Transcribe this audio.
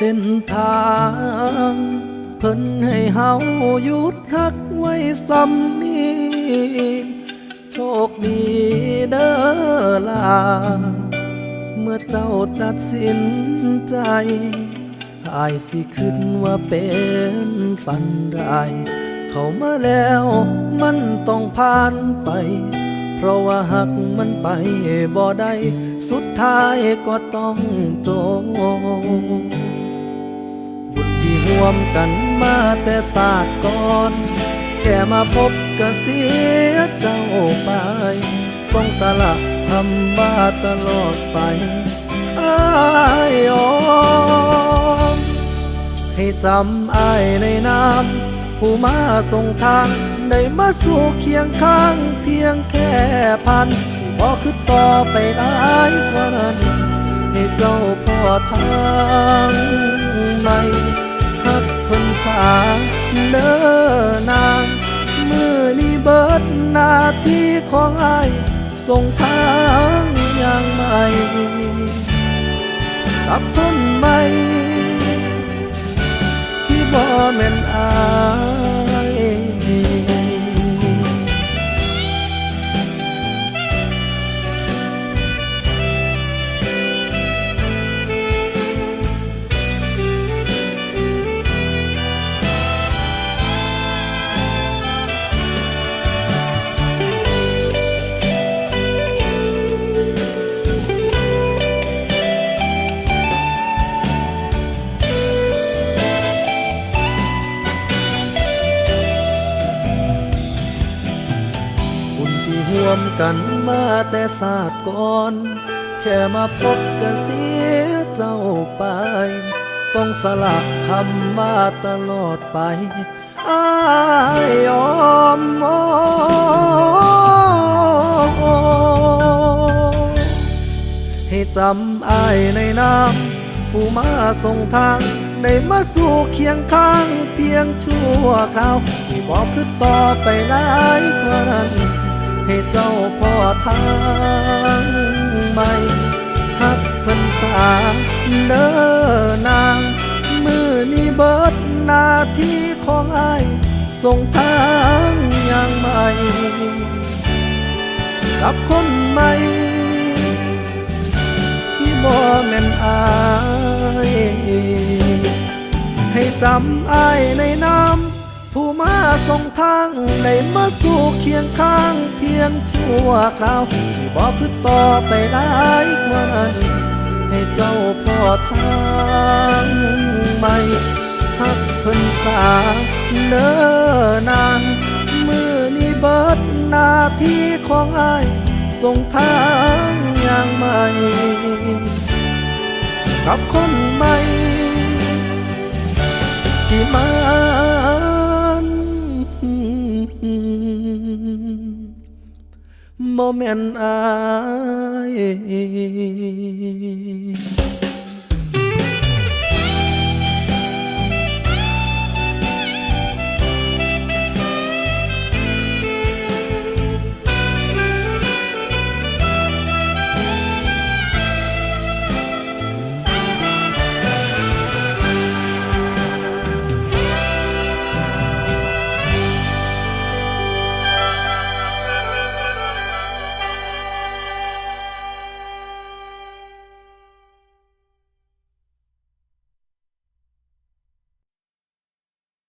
เส้นทางเพิ่นให้เฮาหยุดฮักไว้ซ้ำนี้โชคดีเด้อล่ะเมื่อเจ้าตัดสินใจอายสิคิดว่าเป็นฝันร้ายเข้ามาแล้วมันต้องผ่านไป เพราะว่าหักมันไปบ่ได้ สุดท้ายก็ต้องจบ บุญที่ร่วมกันมาแต่ศาสตร์ก่อน แค่มาพบก็เสียเจ้าไป ต้องสละทำมาตลอดไปอายอมให้จำอายในน้ำผู้มาส่งทางได้มาสู่เคียงข้าง เพียงแค่พันสิบอคือต่อไปหลายกว่านั้น ให้เจ้าพ่อทางใหม่ฮักเพิ่นสาเด้อนางมือนี้เบิดหน้าที่ของไอายส่งทางอย่างใหม่กับคนใหม่ที่บ่แม่นอา วมกันมาแต่ศาสตร์ก่อน แค่มาพบก็เสียเจ้าไป ต้องสละคำมาตลอดไปอายอมโอให้จำอายในน้ำผู้มาส่งทางได้มาสู่เคียงข้างเพียงชั่วคราว สิบอกคือต่อไปหลายกว่านั้น ให้เจ้าพ่อทางใหม่ฮักเพิ่นสาเด้อนาง มือนี้เบิดหน้าที่ของไอายส่งทางอย่างใหม่กับคนใหม่ ที่บ่แม่นอาย ให้จำอายใน ส่งทางได้มาสู่เคียงข้างเพียงชั่วคราว สิบอกคือต่อไปหลายกว่านั้นให้เจ้าพ่อทางใหม่ฮักเพิ่นสาเด้อนางมือนี้เบิดหน้าที่ของอายส่งทางอย่างใหม่กับคนใหม่ที่มัน บ่แม่นอาย